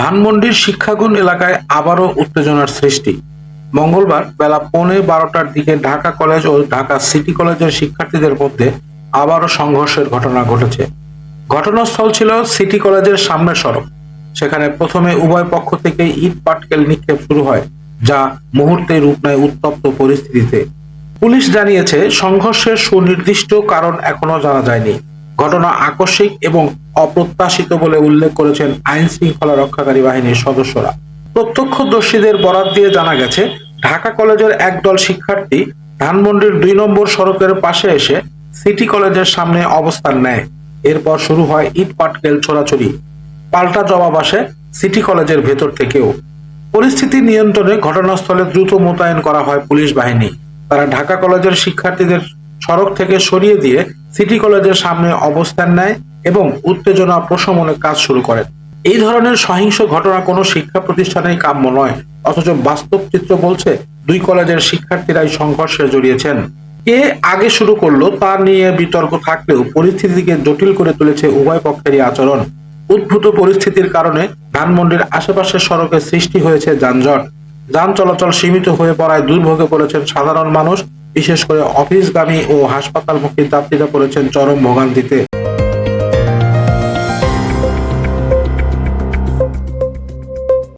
ধানমন্ডির শিক্ষাগুণ এলাকায় আবারও উত্তেজনার সৃষ্টি। মঙ্গলবার বেলা পৌনে বারোটার দিকে ঢাকা কলেজ ও ঢাকা সিটি কলেজের শিক্ষার্থীদের মধ্যে আবারও সংঘর্ষের ঘটনা ঘটেছে। ঘটনাস্থল ছিল সিটি কলেজের সামনের সড়ক। সেখানে প্রথমে উভয় পক্ষ থেকে ইট পাটকেল নিক্ষেপ শুরু হয়, যা মুহূর্তে রূপ নেয় উত্তপ্ত পরিস্থিতিতে। পুলিশ জানিয়েছে, সংঘর্ষের সুনির্দিষ্ট কারণ এখনও জানা যায়নি। ঘটনা আকস্মিক এবং অপ্রত্যাশিত বলে উল্লেখ করেছেন আইন শৃঙ্খলা রক্ষাকারী বাহিনীর সদস্যরা। প্রত্যক্ষদর্শীদের বরাত দিয়ে জানা গেছে, ঢাকা কলেজের একদল শিক্ষার্থী ধানমন্ডির দুই নম্বর সড়কের পাশে এসে সিটি কলেজের সামনে অবস্থান নেয়। এরপর শুরু হয় ইট পাটকেল ছোড়াছড়ি পাল্টা জবাব আসে সিটি কলেজের ভেতর থেকেও। পরিস্থিতি নিয়ন্ত্রণে ঘটনাস্থলে দ্রুত মোতায়েন করা হয় পুলিশ বাহিনী। তারা ঢাকা কলেজের শিক্ষার্থীদের সড়ক থেকে সরিয়ে দিয়ে সিটি কলেজের সামনে অবস্থান নেয়। এবং উত্তেজনা প্রশমনের কাজ শুরু করে এই ধরনের সহিংস ঘটনা কোনো শিক্ষা প্রতিষ্ঠানেই কাম্য নয়। অথচ বাস্তব চিত্র বলছে, দুই কলেজের শিক্ষার্থীরাই সংঘর্ষে জড়িয়েছেন। কে আগে শুরু করল তা নিয়ে বিতর্ক থাকলেও পরিস্থিতিকে জটিল করে তুলেছে উভয় পক্ষেরই আচরণ। উদ্ভূত পরিস্থিতির কারণে ধানমন্ডির আশেপাশের সড়কে সৃষ্টি হয়েছে যানজট। যান চলাচল সীমিত হয়ে পড়ায় দুর্ভোগে পড়েছেন সাধারণ মানুষ, বিশেষ করে অফিসগামী ও হাসপাতালমুখী যাত্রীরা পড়েছেন চরম ভোগান্তিতে।